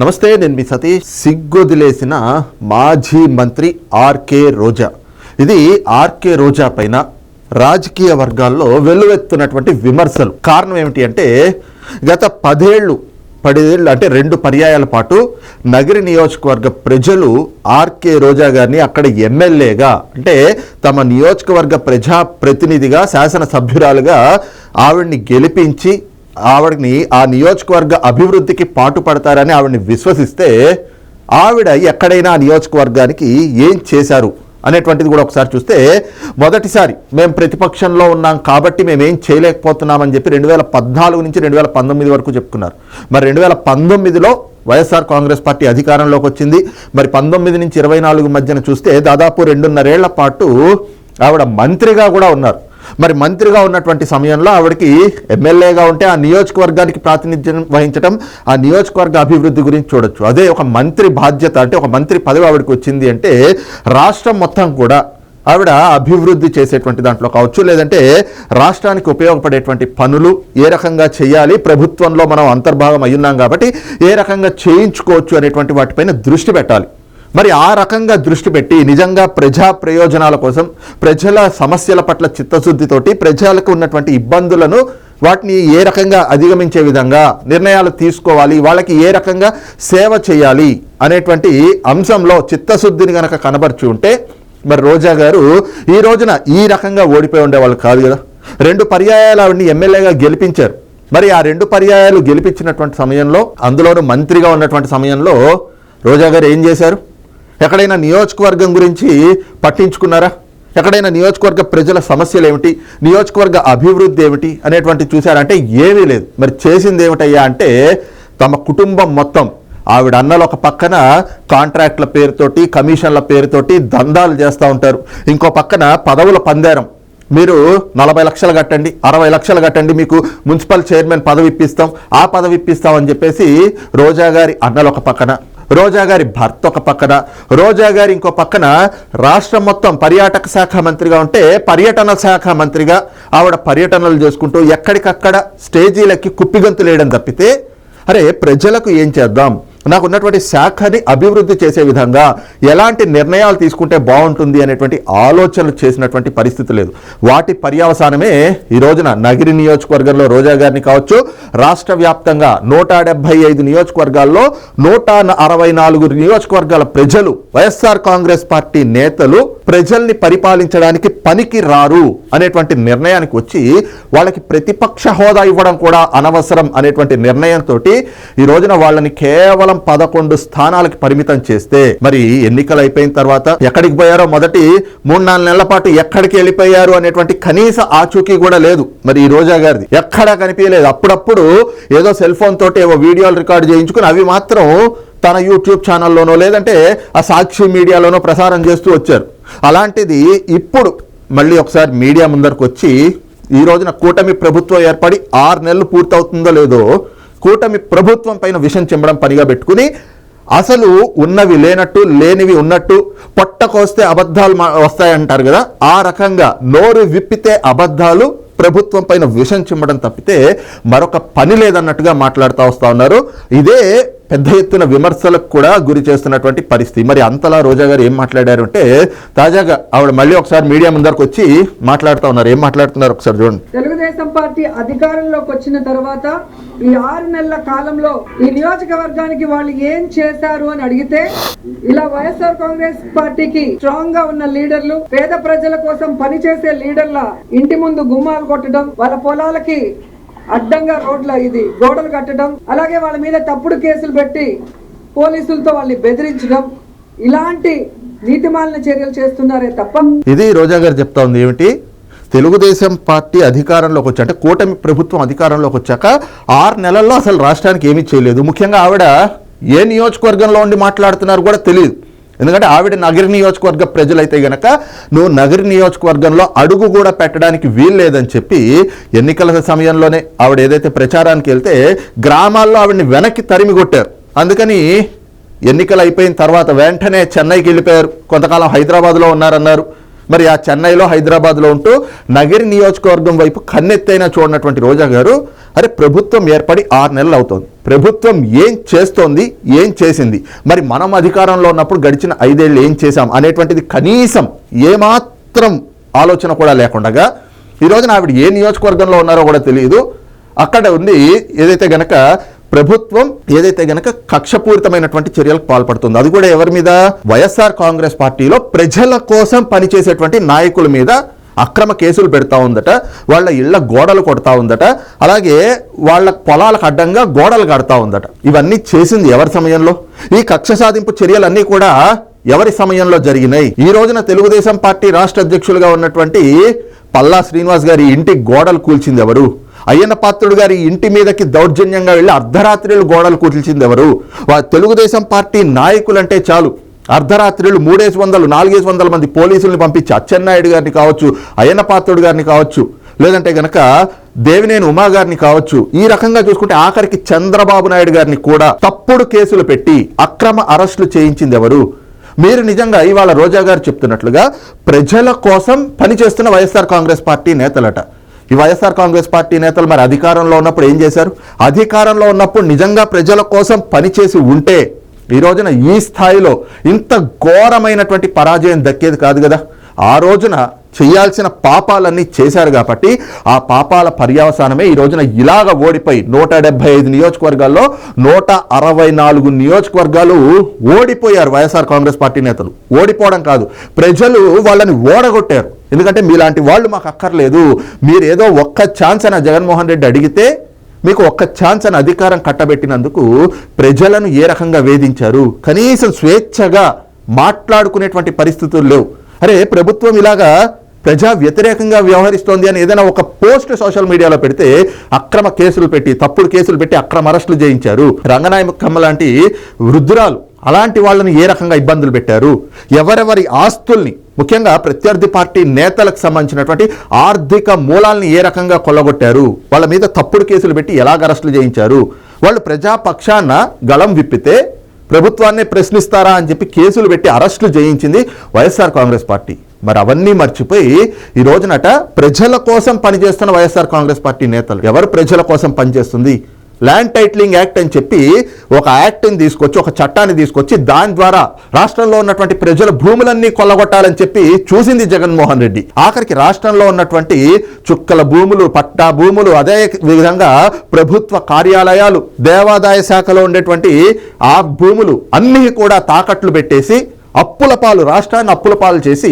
నమస్తే నేను మీ సతీష్. సిగ్గొదిలేసిన మాజీ మంత్రి ఆర్కే రోజా. ఇది ఆర్కే రోజా పైన రాజకీయ వర్గాల్లో వెల్లువెత్తున్నటువంటి విమర్శలు. కారణం ఏమిటి అంటే గత పదేళ్ళు పదేళ్ళు అంటే రెండు పర్యాయాల పాటు నగరి నియోజకవర్గ ప్రజలు ఆర్కే రోజా గారిని అక్కడ ఎమ్మెల్యేగా అంటే తమ నియోజకవర్గ ప్రజా ప్రతినిధిగా శాసనసభ్యురాలుగా ఆవిడ్ని గెలిపించి ఆవిడని ఆ నియోజకవర్గ అభివృద్ధికి పాటుపడతారని ఆవిడని విశ్వసిస్తే ఆవిడ ఎక్కడైనా ఆ నియోజకవర్గానికి ఏం చేశారు అనేటువంటిది కూడా ఒకసారి చూస్తే మొదటిసారి మేము ప్రతిపక్షంలో ఉన్నాం కాబట్టి మేము ఏం చేయలేకపోతున్నామని చెప్పి రెండు వేల పద్నాలుగు నుంచి రెండు వేల పంతొమ్మిది వరకు చెప్పుకున్నారు. మరి రెండు వేల పంతొమ్మిదిలో వైఎస్ఆర్ కాంగ్రెస్ పార్టీ అధికారంలోకి వచ్చింది. మరి పంతొమ్మిది నుంచి ఇరవై నాలుగు మధ్యన చూస్తే దాదాపు రెండున్నరేళ్ళ పాటు ఆవిడ మంత్రిగా కూడా ఉన్నారు. మరి మంత్రిగా ఉన్నటువంటి సమయంలో ఆవిడకి ఎమ్మెల్యేగా ఉంటే ఆ నియోజకవర్గానికి ప్రాతినిధ్యం వహించడం ఆ నియోజకవర్గ అభివృద్ధి గురించి చూడొచ్చు. అదే ఒక మంత్రి బాధ్యత అంటే ఒక మంత్రి పదవి ఆవిడకి వచ్చింది అంటే రాష్ట్రం మొత్తం కూడా ఆవిడ అభివృద్ధి చేసేటువంటి దాంట్లో కావచ్చు లేదంటే రాష్ట్రానికి ఉపయోగపడేటువంటి పనులు ఏ రకంగా చేయాలి ప్రభుత్వంలో మనం అంతర్భాగం అయ్యున్నాం కాబట్టి ఏ రకంగా చేయించుకోవచ్చు అనేటువంటి వాటిపైన దృష్టి పెట్టాలి. మరి ఆ రకంగా దృష్టి పెట్టి నిజంగా ప్రజా ప్రయోజనాల కోసం ప్రజల సమస్యల పట్ల చిత్తశుద్ధితోటి ప్రజలకు ఉన్నటువంటి ఇబ్బందులను వాటిని ఏ రకంగా అధిగమించే విధంగా నిర్ణయాలు తీసుకోవాలి వాళ్ళకి ఏ రకంగా సేవ చేయాలి అనేటువంటి అంశంలో చిత్తశుద్ధిని కనుక కనబరిచి ఉంటే మరి రోజా గారు ఈ రోజున ఈ రకంగా ఓడిపోయి ఉండేవాళ్ళు కాదు కదా. రెండు పర్యాయాలు ఆవిడని ఎమ్మెల్యేగా గెలిపించారు. మరి ఆ రెండు పర్యాయాలు గెలిపించినటువంటి సమయంలో అందులోనూ మంత్రిగా ఉన్నటువంటి సమయంలో రోజా గారు ఏం చేశారు? ఎక్కడైనా నియోజకవర్గం గురించి పట్టించుకున్నారా? ఎక్కడైనా నియోజకవర్గ ప్రజల సమస్యలు ఏమిటి నియోజకవర్గ అభివృద్ధి ఏమిటి అనేటువంటి చూశారంటే ఏమీ లేదు. మరి చేసింది ఏమిటయ్యా అంటే తమ కుటుంబం మొత్తం ఆవిడ అన్నలు ఒక పక్కన కాంట్రాక్ట్ల పేరుతోటి కమిషన్ల పేరుతోటి దందాలు చేస్తూ ఉంటారు. ఇంకో పక్కన పదవుల పందేరం. మీరు నలభై లక్షలు కట్టండి అరవై లక్షలు కట్టండి మీకు మున్సిపల్ చైర్మన్ పదవి ఇప్పిస్తాం ఆ పదవి ఇప్పిస్తాం అని చెప్పేసి రోజా గారి అన్నలు ఒక పక్కన. రోజా గారి భర్త ఒక పక్కన రోజా గారి ఇంకో పక్కన రాష్ట్రం మొత్తం పర్యాటక శాఖ మంత్రిగా ఉంటే పర్యటన శాఖ మంత్రిగా ఆవిడ పర్యటనలు చేసుకుంటూ ఎక్కడికక్కడ స్టేజీలకి కుప్పిగంతులు వేయడం తప్పితే అరే ప్రజలకు ఏం చేద్దాం? నాకు ఉన్నటువంటి శాఖని అభివృద్ధి చేసే విధంగా ఎలాంటి నిర్ణయాలు తీసుకుంటే బాగుంటుంది అనేటువంటి ఆలోచనలు చేసినటువంటి పరిస్థితి లేదు. వాటి పర్యవసానమే ఈ రోజున నగిరి నియోజకవర్గంలో రోజా గారిని కావచ్చు రాష్ట్ర వ్యాప్తంగా నూట డెబ్బై ఐదు నియోజకవర్గాల్లో నూట అరవై నాలుగు నియోజకవర్గాల ప్రజలు వైఎస్ఆర్ కాంగ్రెస్ పార్టీ నేతలు ప్రజల్ని పరిపాలించడానికి పనికి రారు అనేటువంటి నిర్ణయానికి వచ్చి వాళ్ళకి ప్రతిపక్ష హోదా ఇవ్వడం కూడా అనవసరం అనేటువంటి నిర్ణయంతో ఈ రోజున వాళ్ళని కేవలం పదకొండు స్థానాలకి పరిమితం చేస్తే మరి ఎన్నికలు అయిపోయిన తర్వాత ఎక్కడికి పోయారో మొదటి మూడు నాలుగు నెలల పాటు ఎక్కడికి వెళ్ళిపోయారు అనేటువంటి కనీస ఆచూకీ కూడా లేదు మరి ఈ రోజా గారిది. ఎక్కడా కనిపించలేదు. అప్పుడప్పుడు ఏదో సెల్ ఫోన్ తోటి ఏవో వీడియోలు రికార్డు చేయించుకుని అవి మాత్రం తన యూట్యూబ్ ఛానల్లోనో లేదంటే ఆ సాక్షి మీడియాలోనో ప్రసారం చేస్తూ వచ్చారు. అలాంటిది ఇప్పుడు మళ్ళీ ఒకసారి మీడియా ముందరకు వచ్చి ఈ రోజున కూటమి ప్రభుత్వం ఏర్పడి ఆరు నెలలు పూర్తవుతుందో లేదో కూటమి ప్రభుత్వం పైన విషం చెమ్మడం పనిగా పెట్టుకుని అసలు ఉన్నవి లేనట్టు లేనివి ఉన్నట్టు పొట్టకొస్తే అబద్ధాలు మా- వస్తాయంటారు కదా. ఆ రకంగా నోరు విప్పితే అబద్ధాలు ప్రభుత్వం పైన విషం చిమ్మడం తప్పితే మరొక పని లేదన్నట్టుగా మాట్లాడుతూ వస్తూ ఉన్నారు. ఇదే పెద్ద ఎత్తున విమర్శలకు కూడా గురి చేస్తున్నటువంటి పరిస్థితి. మరి అంతలా రోజా గారు ఏం మాట్లాడారు అంటే తాజాగా ఆవిడ మళ్ళీ ఒకసారి మీడియా ముందరకు వచ్చి మాట్లాడుతూ ఉన్నారు. ఏం మాట్లాడుతున్నారు ఒకసారి చూడండి. తెలుగుదేశం పార్టీ అధికారంలోకి వచ్చిన తర్వాత ఈ ఆరు నెలల కాలంలో ఈ నియోజకవర్గానికి వాళ్ళు ఏం చేశారు అని అడిగితే ఇలా వైఎస్ఆర్ కాంగ్రెస్ పార్టీకి స్ట్రాంగ్గా ఉన్న లీడర్లు పేద ప్రజల కోసం పనిచేసే లీడర్ల ఇంటి ముందు గుమ్మాలు కొట్టడం వాళ్ళ పొలాలకి అడ్డంగా రోడ్ల ఇది గోడలు కట్టడం అలాగే వాళ్ళ మీద తప్పుడు కేసులు పెట్టి పోలీసులతో వాళ్ళని బెదిరించడం ఇలాంటి నీతిమాలిన చర్యలు చేస్తున్నారే తప్ప. ఇది రోజా గారు చెప్తా ఉంది ఏమిటి? తెలుగుదేశం పార్టీ అధికారంలోకి వచ్చి అంటే కూటమి ప్రభుత్వం అధికారంలోకి వచ్చాక ఆరు నెలల్లో అసలు రాష్ట్రానికి ఏమీ చేయలేదు. ముఖ్యంగా ఆవిడ ఏ నియోజకవర్గంలో ఉండి మాట్లాడుతున్నారు కూడా తెలియదు. ఎందుకంటే ఆవిడ నగర నియోజకవర్గ ప్రజలైతే గనక నువ్వు నగర నియోజకవర్గంలో అడుగు కూడా పెట్టడానికి వీలు లేదని చెప్పి ఎన్నికల సమయంలోనే ఆవిడ ఏదైతే ప్రచారానికి వెళ్తే గ్రామాల్లో ఆవిడని వెనక్కి తరిమి కొట్టారు. అందుకని ఎన్నికలు అయిపోయిన తర్వాత వెంటనే చెన్నైకి వెళ్ళిపోయారు. కొంతకాలం హైదరాబాద్లో ఉన్నారన్నారు. మరి ఆ చెన్నైలో హైదరాబాద్లో ఉంటూ నగరి నియోజకవర్గం వైపు కన్నెత్తైనా చూడనటువంటి రోజా గారు అరే ప్రభుత్వం ఏర్పడి ఆరు నెలలు అవుతోంది. ప్రభుత్వం ఏం చేస్తోంది ఏం చేసింది? మరి మనం అధికారంలో ఉన్నప్పుడు గడిచిన ఐదేళ్ళు ఏం చేశాం అనేటువంటిది కనీసం ఏమాత్రం ఆలోచన కూడా లేకుండా ఈరోజు ఆవిడ ఏ నియోజకవర్గంలో ఉన్నారో కూడా తెలియదు. అక్కడ ఉంది ఏదైతే గనక ప్రభుత్వం ఏదైతే గనక కక్షపూరితమైనటువంటి చర్యలకు పాల్పడుతుంది. అది కూడా ఎవరి మీద? వైఎస్ఆర్ కాంగ్రెస్ పార్టీలో ప్రజల కోసం పనిచేసేటువంటి నాయకుల మీద అక్రమ కేసులు పెడతా ఉందట వాళ్ళ ఇళ్ళ గోడలు కొడతా ఉందట అలాగే వాళ్ళ పొలాలకు అడ్డంగా గోడలు కడతా ఉందట. ఇవన్నీ చేసింది ఎవరి సమయంలో? ఈ కక్ష సాధింపు చర్యలన్నీ కూడా ఎవరి సమయంలో జరిగినాయి? ఈ రోజున తెలుగుదేశం పార్టీ రాష్ట్ర అధ్యక్షులుగా ఉన్నటువంటి పల్లా శ్రీనివాస్ గారి ఇంటి గోడలు కూల్చింది ఎవరు? అయ్యన్న పాత్రుడు గారి ఇంటి మీదకి దౌర్జన్యంగా వెళ్ళి అర్ధరాత్రిలు గోడలు కూల్చింది ఎవరు? తెలుగుదేశం పార్టీ నాయకులంటే చాలు. అర్ధరాత్రులు మూడేసి వందలు నాలుగేసి వందల మంది పోలీసుల్ని పంపించి అచ్చెన్నాయుడు గారిని కావచ్చు అయ్యన్న పాత్రుడు గారిని కావచ్చు లేదంటే గనక దేవినేని ఉమా గారిని కావచ్చు ఈ రకంగా చూసుకుంటే ఆఖరికి చంద్రబాబు నాయుడు గారిని కూడా తప్పుడు కేసులు పెట్టి అక్రమ అరెస్టులు చేయించింది ఎవరు మీరు నిజంగా ఇవాళ రోజా గారు చెప్తున్నట్లుగా ప్రజల కోసం పనిచేస్తున్న వైఎస్ఆర్ కాంగ్రెస్ పార్టీ నేతలట. ఈ వైఎస్ఆర్ కాంగ్రెస్ పార్టీ నేతలు మరి అధికారంలో ఉన్నప్పుడు ఏం చేశారు? అధికారంలో ఉన్నప్పుడు నిజంగా ప్రజల కోసం పనిచేసి ఉంటే ఈ రోజున ఈ స్థాయిలో ఇంత ఘోరమైనటువంటి పరాజయం దక్కేది కాదు కదా. ఆ రోజున చేయాల్సిన పాపాలన్నీ చేశారు కాబట్టి ఆ పాపాల పర్యవసానమే ఈ రోజున ఇలాగ ఓడిపోయి నూట డెబ్బై ఐదు నియోజకవర్గాల్లో నూట అరవై నాలుగు నియోజకవర్గాలు ఓడిపోయారు వైఎస్ఆర్ కాంగ్రెస్ పార్టీ నేతలు. ఓడిపోవడం కాదు. ప్రజలు వాళ్ళని ఓడగొట్టారు. ఎందుకంటే మీలాంటి వాళ్ళు మాకు అక్కర్లేదు. మీరేదో ఒక్క ఛాన్స్ అని జగన్మోహన్ రెడ్డి అడిగితే మీకు ఒక్క ఛాన్స్ అని అధికారం కట్టబెట్టినందుకు ప్రజలను ఏ రకంగా వేధించారు? కనీసం స్వేచ్ఛగా మాట్లాడుకునేటువంటి పరిస్థితులు లేవు. అరే ప్రభుత్వం ఇలాగా ప్రజా వ్యతిరేకంగా వ్యవహరిస్తోంది అని ఏదైనా ఒక పోస్ట్ సోషల్ మీడియాలో పెడితే అక్రమ కేసులు పెట్టి తప్పుడు కేసులు పెట్టి అక్రమ అరెస్టులు చేయించారు. రంగనాయకమ్మ లాంటి వృద్ధురాలు అలాంటి వాళ్ళని ఏ రకంగా ఇబ్బందులు పెట్టారు? ఎవరెవరి ఆస్తుల్ని ముఖ్యంగా ప్రత్యర్థి పార్టీ నేతలకు సంబంధించినటువంటి ఆర్థిక మూలాల్ని ఏ రకంగా కొల్లగొట్టారు? వాళ్ళ మీద తప్పుడు కేసులు పెట్టి ఎలాగ అరెస్టులు చేయించారు? వాళ్ళు ప్రజాపక్షాన గళం విప్పితే ప్రభుత్వాన్ని ప్రశ్నిస్తారా అని చెప్పి కేసులు పెట్టి అరెస్టులు చేయించింది వైఎస్ఆర్ కాంగ్రెస్ పార్టీ. మరి అవన్నీ మర్చిపోయి ఈ రోజునట ప్రజల కోసం పనిచేస్తున్న వైఎస్ఆర్ కాంగ్రెస్ పార్టీ నేతలు ఎవరు ప్రజల కోసం పనిచేస్తుంది? ల్యాండ్ టైటిలింగ్ యాక్ట్ అని చెప్పి ఒక యాక్ట్ని తీసుకొచ్చి ఒక చట్టాన్ని తీసుకొచ్చి దాని ద్వారా రాష్ట్రంలో ఉన్నటువంటి ప్రజల భూములన్నీ కొల్లగొట్టాలని చెప్పి చూసింది జగన్మోహన్ రెడ్డి. ఆఖరికి రాష్ట్రంలో ఉన్నటువంటి చుక్కల భూములు పట్టా భూములు అదే విధంగా ప్రభుత్వ కార్యాలయాలు దేవాదాయ శాఖలో ఉండేటువంటి ఆ భూములు అన్నీ కూడా తాకట్లు పెట్టేసి అప్పుల పాలు రాష్ట్రాన్ని అప్పుల పాలు చేసి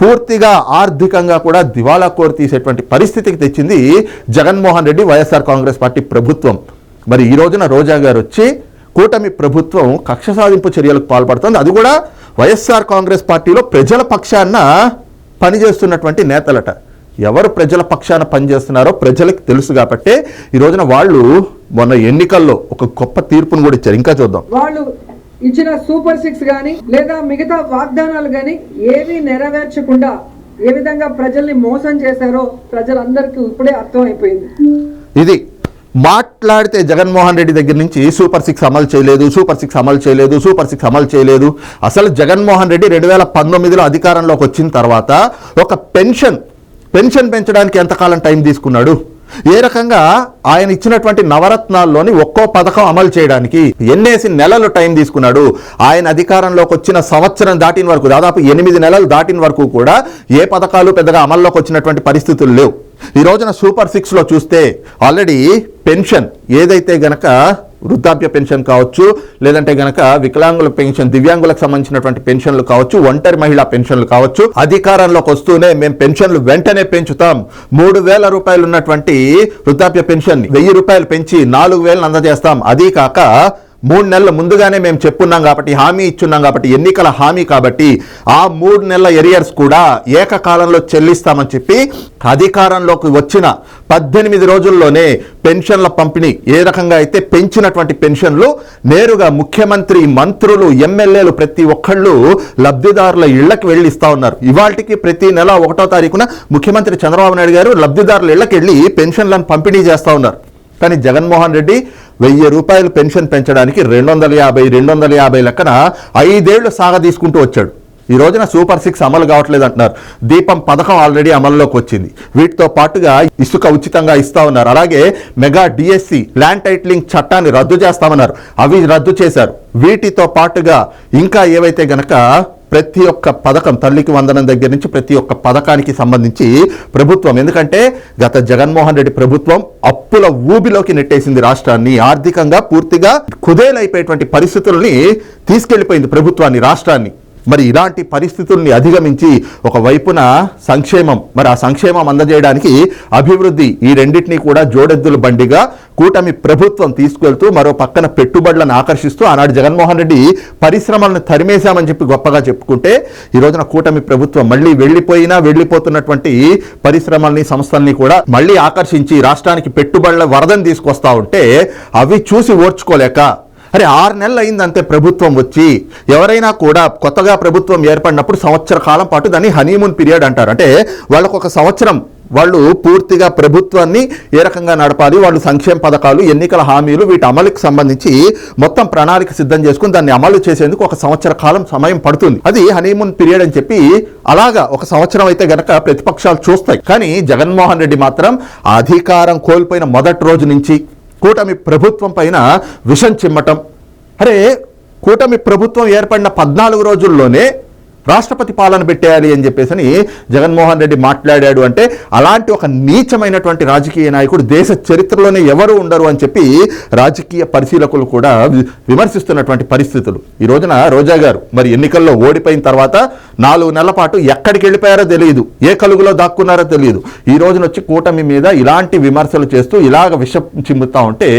పూర్తిగా ఆర్థికంగా కూడా దివాలా కోరి తీసేటువంటి పరిస్థితికి తెచ్చింది జగన్మోహన్ రెడ్డి వైఎస్ఆర్ కాంగ్రెస్ పార్టీ ప్రభుత్వం. మరి ఈ రోజున రోజా గారు వచ్చి కూటమి ప్రభుత్వం కక్ష సాధింపు చర్యలకు పాల్పడుతుంది. అది కూడా వైఎస్ఆర్ కాంగ్రెస్ పార్టీలో ప్రజల పక్షాన పనిచేస్తున్నటువంటి నేతలట. ఎవరు ప్రజల పక్షాన పనిచేస్తున్నారో ప్రజలకు తెలుసు కాబట్టే ఈ రోజున వాళ్ళు మొన్న ఎన్నికల్లో ఒక గొప్ప తీర్పును కూడా ఇచ్చారు. ఇంకా చూద్దాం. వాళ్ళు ఇచ్చిన సూపర్ సిక్స్ గాని లేదా మిగతా వాగ్దానాలు గాని ఏవి నెరవేర్చకుండా ఏ విధంగా ప్రజల్ని మోసం చేశారో ప్రజలందరికీ ఇప్పుడే అర్థం అయిపోయింది ఇది మాట్లాడితే జగన్మోహన్ రెడ్డి దగ్గర నుంచి సూపర్ సిక్స్ అమలు చేయలేదు సూపర్ సిక్స్ అమలు చేయలేదు సూపర్ సిక్స్ అమలు చేయలేదు. అసలు జగన్మోహన్ రెడ్డి రెండు వేల పంతొమ్మిదిలో అధికారంలోకి వచ్చిన తర్వాత ఒక పెన్షన్ పెన్షన్ పెంచడానికి ఎంతకాలం టైం తీసుకున్నాడు? ఏ రకంగా ఆయన ఇచ్చినటువంటి నవరత్నాల్లోని ఒక్కో పథకం అమలు చేయడానికి ఎన్నేసి నెలలు టైం తీసుకున్నాడు? ఆయన అధికారంలోకి వచ్చిన సంవత్సరం దాటిన వరకు దాదాపు ఎనిమిది నెలలు దాటిన వరకు కూడా ఏ పథకాలు పెద్దగా అమల్లోకి వచ్చినటువంటి పరిస్థితులు లేవు. ఈ రోజున సూపర్ సిక్స్లో చూస్తే ఆల్రెడీ పెన్షన్ ఏదైతే గనక వృద్ధాప్య పెన్షన్ కావచ్చు లేదంటే గనక వికలాంగుల పెన్షన్ దివ్యాంగులకు సంబంధించినటువంటి పెన్షన్లు కావచ్చు ఒంటరి మహిళా పెన్షన్లు కావచ్చు అధికారంలోకి వస్తూనే మేము పెన్షన్లు వెంటనే పెంచుతాం. మూడు వేల రూపాయలు ఉన్నటువంటి వృద్ధాప్య పెన్షన్ వెయ్యి రూపాయలు పెంచి నాలుగు వేలను అందజేస్తాం. అదీ కాక మూడు నెలల ముందుగానే మేము చెప్పున్నాం కాబట్టి హామీ ఇచ్చున్నాం కాబట్టి ఎన్నికల హామీ కాబట్టి ఆ మూడు నెలల ఎరియర్స్ కూడా ఏకకాలంలో చెల్లిస్తామని చెప్పి అధికారంలోకి వచ్చిన పద్దెనిమిది రోజుల్లోనే పెన్షన్ల పంపిణీ ఏ రకంగా అయితే పెంచినటువంటి పెన్షన్లు నేరుగా ముఖ్యమంత్రి మంత్రులు ఎమ్మెల్యేలు ప్రతి ఒక్కళ్ళు లబ్ధిదారుల ఇళ్ళకు వెళ్ళి ఇస్తా ఉన్నారు. ఇవాళకి ప్రతి నెల ఒకటో తారీఖున ముఖ్యమంత్రి చంద్రబాబు నాయుడు గారు లబ్ధిదారుల ఇళ్ళకు వెళ్ళి పెన్షన్లను పంపిణీ చేస్తూ ఉన్నారు. కానీ జగన్మోహన్ రెడ్డి వెయ్యి రూపాయలు పెన్షన్ పెంచడానికి రెండు వందల యాభై రెండు వందల యాభై లెక్కన ఐదేళ్ళు సాగ తీసుకుంటూ వచ్చాడు. ఈ రోజున సూపర్ సిక్స్ అమలు కావట్లేదు అంటున్నారు దీపం పథకం ఆల్రెడీ అమల్లోకి వచ్చింది. వీటితో పాటుగా ఇసుక ఉచితంగా ఇస్తా ఉన్నారు. అలాగే మెగా డిఎస్సి ల్యాండ్ టైటిలింగ్ చట్టాన్ని రద్దు చేస్తామన్నారు. అవి రద్దు చేశారు. వీటితో పాటుగా ఇంకా ఏవైతే గనక ప్రతి ఒక్క పథకం తల్లికి వందనం దగ్గర నుంచి ప్రతి ఒక్క పథకానికి సంబంధించి ప్రభుత్వం. ఎందుకంటే గత జగన్మోహన్ రెడ్డి ప్రభుత్వం అప్పుల ఊబిలోకి నెట్టేసింది రాష్ట్రాన్ని. ఆర్థికంగా పూర్తిగా కుదేలైపోయేటువంటి పరిస్థితుల్ని తీసుకెళ్ళిపోయింది ప్రభుత్వాన్ని రాష్ట్రాన్ని. మరి ఇలాంటి పరిస్థితుల్ని అధిగమించి ఒక వైపున సంక్షేమం మరి ఆ సంక్షేమం అందజేయడానికి అభివృద్ధి ఈ రెండింటినీ కూడా జోడెద్దుల బండిగా కూటమి ప్రభుత్వం తీసుకెళ్తూ మరో పక్కన పెట్టుబడులను ఆకర్షిస్తూ ఆనాడు జగన్మోహన్ రెడ్డి పరిశ్రమలను తరిమేశామని చెప్పి గొప్పగా చెప్పుకుంటే ఈ రోజున కూటమి ప్రభుత్వం మళ్ళీ వెళ్ళిపోయినా వెళ్ళిపోతున్నటువంటి పరిశ్రమల్ని సంస్థల్ని కూడా మళ్ళీ ఆకర్షించి రాష్ట్రానికి పెట్టుబడుల వరదని తీసుకొస్తా ఉంటే అవి చూసి ఓర్చుకోలేక అరే ఆరు నెలలు అయిందంతే ప్రభుత్వం వచ్చి. ఎవరైనా కూడా కొత్తగా ప్రభుత్వం ఏర్పడినప్పుడు సంవత్సర కాలం పాటు దాన్ని హనీమూన్ పీరియడ్ అంటారు. అంటే వాళ్ళకు ఒక సంవత్సరం వాళ్ళు పూర్తిగా ప్రభుత్వాన్ని ఏ రకంగా నడపాలి వాళ్ళు సంక్షేమ పథకాలు ఎన్నికల హామీలు వీటి అమలుకి సంబంధించి మొత్తం ప్రణాళిక సిద్ధం చేసుకుని దాన్ని అమలు చేసేందుకు ఒక సంవత్సర కాలం సమయం పడుతుంది. అది హనీమూన్ పీరియడ్ అని చెప్పి అలాగా ఒక సంవత్సరం అయితే గనక ప్రతిపక్షాలు చూస్తాయి. కానీ జగన్మోహన్ రెడ్డి మాత్రం అధికారం కోల్పోయిన మొదటి రోజు నుంచి కూటమి ప్రభుత్వం పైన విషం చిమ్మటం. అరే కూటమి ప్రభుత్వం ఏర్పడిన పద్నాలుగు రోజుల్లోనే రాష్ట్రపతి పాలన పెట్టేయాలి అని చెప్పేసి జగన్మోహన్ రెడ్డి మాట్లాడాడు అంటే అలాంటి ఒక నీచమైనటువంటి రాజకీయ నాయకుడు దేశ చరిత్రలోనే ఎవరు ఉండరు అని చెప్పి రాజకీయ పరిశీలకులు కూడా విమర్శిస్తున్నటువంటి పరిస్థితులు. ఈ రోజున రోజా గారు మరి ఎన్నికల్లో ఓడిపోయిన తర్వాత నాలుగు నెలల పాటు ఎక్కడికి వెళ్ళిపోయారో తెలియదు ఏ కలుగులో దాక్కున్నారో తెలియదు ఈ రోజున వచ్చి కూటమి మీద ఇలాంటి విమర్శలు చేస్తూ ఇలాగ విషం చిమ్ముతా ఉంటే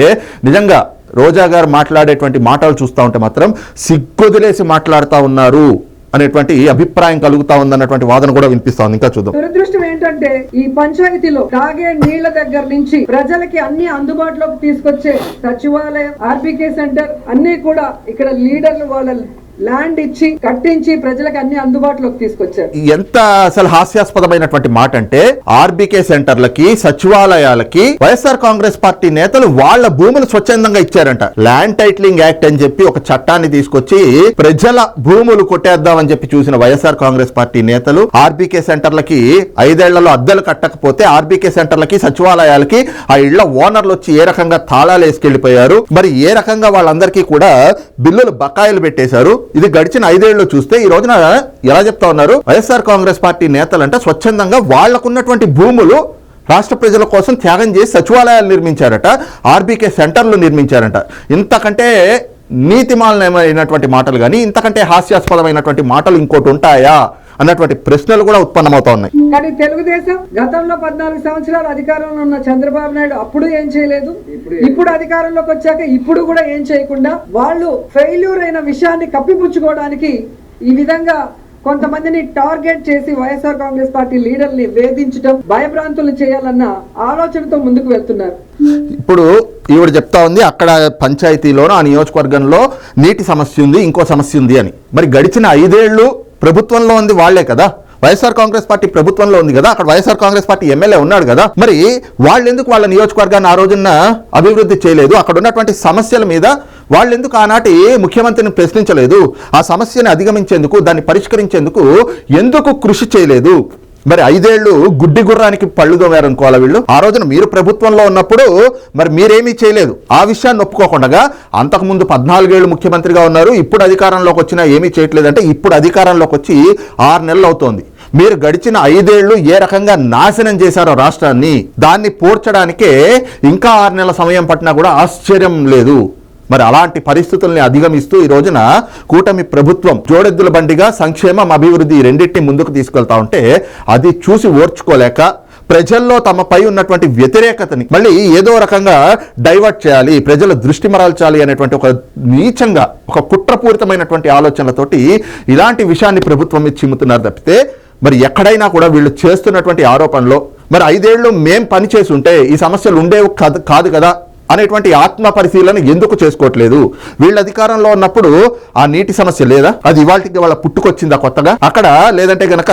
నిజంగా రోజా గారు మాట్లాడేటువంటి మాటలు చూస్తూ ఉంటే మాత్రం సిగ్గొదిలేసి మాట్లాడుతూ ఉన్నారు. అనేటువంటి అభిప్రాయం కలుగుతా ఉందన్నటువంటి వాదన కూడా వినిపిస్తా ఇంకా చూద్దాం. దురదృష్టం ఏంటంటే ఈ పంచాయతీలో తాగే నీళ్ళ దగ్గర నుంచి ప్రజలకి అన్ని అందుబాటులోకి తీసుకొచ్చే సచివాలయం ఆర్బీకే సెంటర్ అన్ని కూడా ఇక్కడ లీడర్లు వాళ్ళ ల్యాండ్ ఇచ్చి కట్టించి ప్రజలకు అన్ని అందుబాటులోకి తీసుకొచ్చారు. ఎంత అసలు హాస్యాస్పదమైనటువంటి మాట అంటే ఆర్బీకే సెంటర్లకి సచివాలయాలకి వైఎస్ఆర్ కాంగ్రెస్ పార్టీ నేతలు వాళ్ళ భూములు స్వచ్ఛందంగా ఇచ్చారంట. ల్యాండ్ టైటిలింగ్ యాక్ట్ అని చెప్పి ఒక చట్టాన్ని తీసుకొచ్చి ప్రజల భూములు కొట్టేద్దామని చెప్పి చూసిన వైఎస్ఆర్ కాంగ్రెస్ పార్టీ నేతలు ఆర్బీకే సెంటర్లకి ఐదేళ్ళలో అద్దెలు కట్టకపోతే ఆర్బీకే సెంటర్లకి సచివాలయాలకి ఆ ఇళ్ళ ఓనర్లు వచ్చి ఏ రకంగా తాళాలు వేసుకెళ్ళిపోయారు మరి ఏ రకంగా వాళ్ళందరికీ కూడా బిల్లులు బకాయిలు పెట్టేశారు. ఇది గడిచిన ఐదేళ్ళు చూస్తే ఈ రోజున ఎలా చెప్తా ఉన్నారు? వైఎస్ఆర్ కాంగ్రెస్ పార్టీ నేతలంటే స్వచ్ఛందంగా వాళ్ళకున్నటువంటి భూములు రాష్ట్ర ప్రజల కోసం త్యాగం చేసి సచివాలయాలు నిర్మించారట ఆర్బీకే సెంటర్లు నిర్మించారట. ఇంతకంటే నీతిమాలమైనటువంటి మాటలు కానీ ఇంతకంటే హాస్యాస్పదమైనటువంటి మాటలు ఇంకోటి ఉంటాయా? అన్నటువంటి ప్రశ్నలు కూడా ఉత్పన్నమవుతా ఉన్నాయి కానీ తెలుగుదేశం గతంలో పద్నాలుగు సంవత్సరాలు అధికారంలో ఉన్న చంద్రబాబు నాయుడు అప్పుడు ఏం చేయలేదు. ఇప్పుడు అధికారంలోకి వచ్చాక ఇప్పుడు కూడా ఏం చేయకుండా వాళ్ళు ఫెయిల్యూర్ అయిన విషయాన్ని కప్పిపుచ్చుకోవడానికి ఈ విధంగా కొంతమందిని టార్గెట్ చేసి వైఎస్ఆర్ కాంగ్రెస్ పార్టీ లీడర్ని వేధించడం భయభ్రాంతులు చేయాలన్న ఆలోచనతో ముందుకు వెళ్తున్నారు. ఇప్పుడు ఈవిడ చెప్తా ఉంది అక్కడ పంచాయతీలోనో ఆ నియోజకవర్గంలో నీటి సమస్య ఉంది ఇంకో సమస్య ఉంది అని. మరి గడిచిన ఐదేళ్ళు ప్రభుత్వంలో ఉంది వాళ్ళే కదా. వైఎస్ఆర్ కాంగ్రెస్ పార్టీ ప్రభుత్వంలో ఉంది కదా. అక్కడ వైఎస్ఆర్ కాంగ్రెస్ పార్టీ ఎమ్మెల్యే ఉన్నాడు కదా. మరి వాళ్ళు ఎందుకు వాళ్ళ నియోజకవర్గాన్ని ఆ రోజున అభివృద్ధి చేయలేదు? అక్కడ ఉన్నటువంటి సమస్యల మీద వాళ్ళు ఎందుకు ఆనాటి ముఖ్యమంత్రిని ప్రశ్నించలేదు? ఆ సమస్యని అధిగమించేందుకు దాన్ని పరిష్కరించేందుకు ఎందుకు కృషి చేయలేదు? మరి ఐదేళ్ళు గుడ్డి గుర్రానికి పళ్ళు దోమారనుకోవాలా వీళ్ళు? ఆ రోజున మీరు ప్రభుత్వంలో ఉన్నప్పుడు మరి మీరేమీ చేయలేదు. ఆ విషయాన్ని ఒప్పుకోకుండా అంతకుముందు పద్నాలుగేళ్ళు ముఖ్యమంత్రిగా ఉన్నారు ఇప్పుడు అధికారంలోకి వచ్చినా ఏమీ చేయట్లేదంటే ఇప్పుడు అధికారంలోకి వచ్చి ఆరు నెలలు అవుతోంది. మీరు గడిచిన ఐదేళ్ళు ఏ రకంగా నాశనం చేశారో రాష్ట్రాన్ని దాన్ని పూడ్చడానికే ఇంకా ఆరు నెలల సమయం పట్టినా కూడా ఆశ్చర్యం లేదు. మరి అలాంటి పరిస్థితుల్ని అధిగమిస్తూ ఈ రోజున కూటమి ప్రభుత్వం జోడెద్దుల బండిగా సంక్షేమం అభివృద్ధి రెండింటిని ముందుకు తీసుకెళ్తా ఉంటే అది చూసి ఓర్చుకోలేక ప్రజల్లో తమపై ఉన్నటువంటి వ్యతిరేకతని మళ్ళీ ఏదో రకంగా డైవర్ట్ చేయాలి ప్రజల దృష్టి మరల్చాలి అనేటువంటి ఒక నీచంగా ఒక కుట్రపూరితమైనటువంటి ఆలోచనలతోటి ఇలాంటి విషయాన్ని ప్రభుత్వం మీద చిమ్ముతున్నారు తప్పితే మరి ఎక్కడైనా కూడా వీళ్ళు చేస్తున్నటువంటి ఆరోపణలో మరి ఐదేళ్ళు మేం పనిచేసి ఉంటే ఈ సమస్యలు ఉండేవి కాదు కాదు కదా. అనేటువంటి ఆత్మ పరిశీలన ఎందుకు చేసుకోవట్లేదు? వీళ్ళ అధికారంలో ఉన్నప్పుడు ఆ నీటి సమస్య లేదా? అది ఇవాళకి వాళ్ళ పుట్టుకొచ్చిందా కొత్తగా? అక్కడ లేదంటే గనక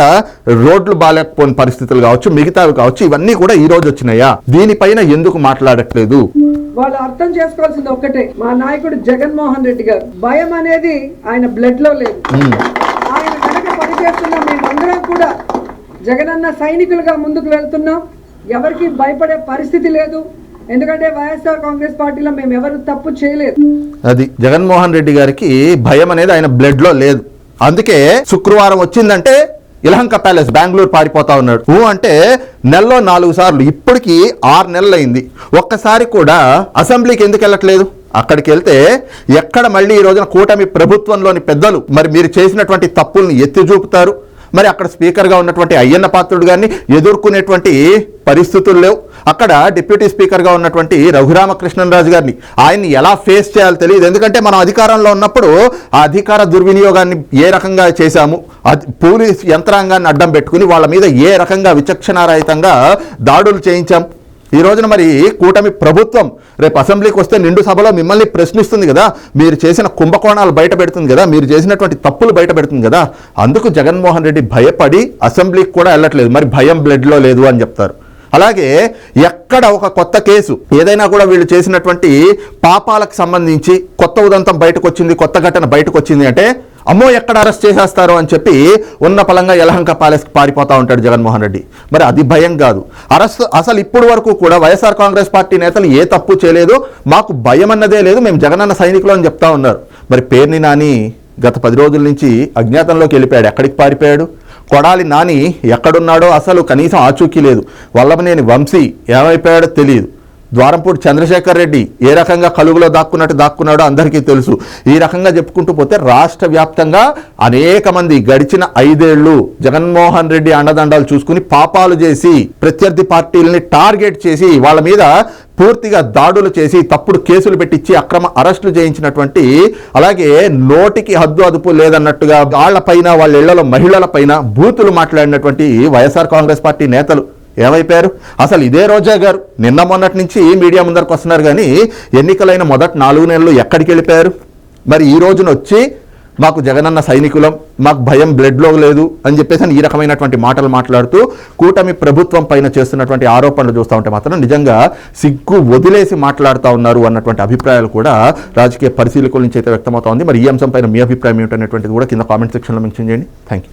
రోడ్లు బాగాలేకపోయిన పరిస్థితులు కావచ్చు మిగతావి కావచ్చు ఇవన్నీ కూడా ఈ రోజు వచ్చినాయా? దీనిపైన ఎందుకు మాట్లాడట్లేదు? వాళ్ళు అర్థం చేసుకోవాల్సింది ఒక్కటే. మా నాయకుడు జగన్మోహన్ రెడ్డి గారు. భయం అనేది ఆయన బ్లడ్లో లేదు ఆయన కనుక పని తెలియజేస్తున్నాం మేమందరం కూడా జగనన్న సైనికులుగా ముందుకు వెళ్తున్నాం. ఎవరికి భయపడే పరిస్థితి లేదు. ఎందుకంటే వైఎస్ఆర్ కాంగ్రెస్ పార్టీలో మేము ఎవరు తప్పు చేయలేదు. అది జగన్మోహన్ రెడ్డి గారికి భయం అనేది ఆయన బ్లడ్లో లేదు. అందుకే శుక్రవారం వచ్చిందంటే ఇలహంక ప్యాలెస్ బెంగళూరు పారిపోతా ఉన్నాడు. ఊ అంటే నెలలో నాలుగు సార్లు. ఇప్పటికి ఆరు నెలలు అయింది ఒక్కసారి కూడా అసెంబ్లీకి ఎందుకు వెళ్ళట్లేదు? అక్కడికి వెళ్తే ఎక్కడ మళ్ళీ ఈ రోజున కూటమి ప్రభుత్వంలోని పెద్దలు మరి మీరు చేసినటువంటి తప్పుల్ని ఎత్తి చూపుతారు? మరి అక్కడ స్పీకర్గా ఉన్నటువంటి అయ్యన్న పాత్రుడు గారిని ఎదుర్కొనేటువంటి పరిస్థితులు లేవు. అక్కడ డిప్యూటీ స్పీకర్గా ఉన్నటువంటి రఘురామకృష్ణరాజు గారిని ఆయన్ని ఎలా ఫేస్ చేయాలో తెలియదు. ఎందుకంటే మనం అధికారంలో ఉన్నప్పుడు ఆ అధికార దుర్వినియోగాన్ని ఏ రకంగా చేశాము అది పోలీస్ యంత్రాంగాన్ని అడ్డం పెట్టుకుని వాళ్ళ మీద ఏ రకంగా విచక్షణారహితంగా దాడులు చేయించాం. ఈ రోజున మరి కూటమి ప్రభుత్వం రేపు అసెంబ్లీకి వస్తే నిండు సభలో మిమ్మల్ని ప్రశ్నిస్తుంది కదా మీరు చేసిన కుంభకోణాలు బయట పెడుతుంది కదా మీరు చేసినటువంటి తప్పులు బయట పెడుతుంది కదా అందుకు జగన్మోహన్ రెడ్డి భయపడి అసెంబ్లీకి కూడా వెళ్ళట్లేదు. మరి భయం బ్లడ్లో లేదు అని చెప్తారు. అలాగే ఎక్కడ ఒక కొత్త కేసు ఏదైనా కూడా వీళ్ళు చేసినటువంటి పాపాలకు సంబంధించి కొత్త ఉదంతం బయటకు వచ్చింది కొత్త ఘటన బయటకు వచ్చింది అంటే అమ్మో ఎక్కడ అరెస్ట్ చేసేస్తారు అని చెప్పి ఉన్న పలంగా యలహంక ప్యాలెస్కి పారిపోతా ఉంటాడు జగన్మోహన్ రెడ్డి. మరి అది భయం కాదు. అరెస్ట్ అసలు ఇప్పుడు వరకు కూడా వైఎస్ఆర్ కాంగ్రెస్ పార్టీ నేతలు ఏ తప్పు చేయలేదు మాకు భయం అన్నదే లేదు మేము జగనన్న సైనికులు అని చెప్తా ఉన్నారు. మరి పేర్ని నాని గత పది రోజుల నుంచి అజ్ఞాతంలోకి వెళ్ళిపోయాడు. ఎక్కడికి పారిపోయాడు? కొడాలి నాని ఎక్కడున్నాడో అసలు కనీసం ఆచూకీ లేదు. వల్లభనేని వంశీ ఏమైపోయాడో తెలియదు. ద్వారంపూడి చంద్రశేఖర్ రెడ్డి ఏ రకంగా కలుగులో దాక్కున్నట్టు దాక్కున్నాడో అందరికీ తెలుసు. ఈ రకంగా చెప్పుకుంటూ పోతే రాష్ట్ర వ్యాప్తంగా అనేక మంది గడిచిన ఐదేళ్ళు జగన్మోహన్ రెడ్డి అండదండాలు చూసుకుని పాపాలు చేసి ప్రత్యర్థి పార్టీలని టార్గెట్ చేసి వాళ్ళ మీద పూర్తిగా దాడులు చేసి తప్పుడు కేసులు పెట్టించి అక్రమ అరెస్టులు చేయించినటువంటి అలాగే నోటికి హద్దు అదుపు లేదన్నట్టుగా వాళ్ళపైన వాళ్ళ ఇళ్ళలో మహిళల పైన బూతులు మాట్లాడినటువంటి వైఎస్ఆర్ కాంగ్రెస్ పార్టీ నేతలు ఏమైపోయారు? అసలు ఇదే రోజా గారు. నిన్న మొన్నటి నుంచి మీడియా ముందరకు వస్తున్నారు కానీ ఎన్నికలైన మొదటి నాలుగు నెలలు ఎక్కడికి వెళ్ళిపోయారు? మరి ఈ రోజున వచ్చి మాకు జగనన్న సైనికులం మాకు భయం బ్లడ్లో లేదు అని చెప్పేసి ఈ రకమైనటువంటి మాటలు మాట్లాడుతూ కూటమి ప్రభుత్వం పైన చేస్తున్నటువంటి ఆరోపణలు చూస్తూ ఉంటే మాత్రం నిజంగా సిగ్గు వదిలేసి మాట్లాడుతూ ఉన్నారు అన్నటువంటి అభిప్రాయాలు కూడా రాజకీయ పరిశీలకుల నుంచి అయితే వ్యక్తమవుతా ఉంది. మరి ఈ అంశం పైన మీ అభిప్రాయం ఏమిటనేటువంటిది కూడా కింద కామెంట్ సెక్షన్లో మెన్షన్ చేయండి. Thank you